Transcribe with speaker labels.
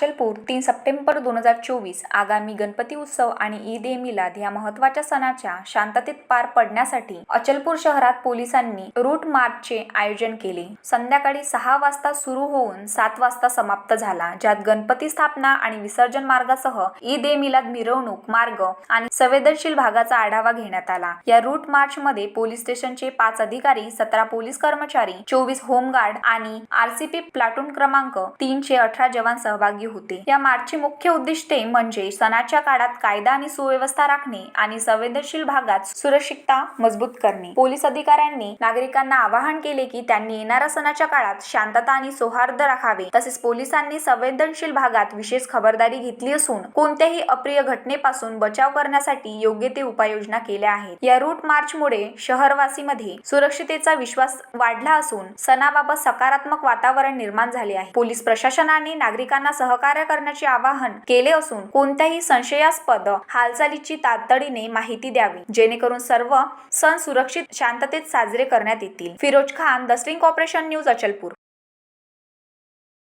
Speaker 1: अचलपूर तीन सप्टेंबर दोन हजार चोवीस आगामी गणपती उत्सव आणि ईद ए मिलाद या महत्त्वाच्या सणाच्या शांततेत पार पडण्यासाठी अचलपूर शहरात पोलिसांनी रूट मार्चचे आयोजन केले. संध्याकाळी सहा वाजता सुरू होऊन सात वाजता समाप्त झाला ज्यात गणपती स्थापना आणि विसर्जन मार्गासह ईद ए मिलाद मिरवणूक मार्ग आणि संवेदनशील भागाचा आढावा घेण्यात आला. या रूट मार्च मध्ये पोलीस स्टेशनचे पाच अधिकारी सतरा पोलीस कर्मचारी चोवीस होमगार्ड आणि आरसीपी प्लाटून क्रमांक तीनशे अठरा जवान सहभागी होते. या मार्चची मुख्य उद्दिष्टे म्हणजे सणाच्या काळात कायदा आणि सुव्यवस्था राखणे आणि संवेदनशील भागात सुरक्षितता मजबूत करणे. पोलीस अधिकाऱ्यांनी नागरिकांना आवाहन केले की त्यांनी येणाऱ्या सणाच्या काळात शांतता आणि सौहार्द राखावे. तसेच पोलिसांनी संवेदनशील भागात विशेष खबरदारी घेतली असून कोणत्याही अप्रिय घटनेपासून बचाव करण्यासाठी योग्य ते उपाययोजना केल्या आहेत. या रूट मार्चमुळे शहरवासीमध्ये सुरक्षितेचा विश्वास वाढला असून सणाबाबत सकारात्मक वातावरण निर्माण झाले आहे. पोलीस प्रशासनाने नागरिकांना सहकार्य करण्याचे आवाहन केले असून कोणत्याही संशयास्पद हालचालीची तातडीने माहिती द्यावी जेणेकरून सर्व सण सुरक्षित शांततेत साजरे करण्यात येतील. Firoz Khan the string operation news Achalpur.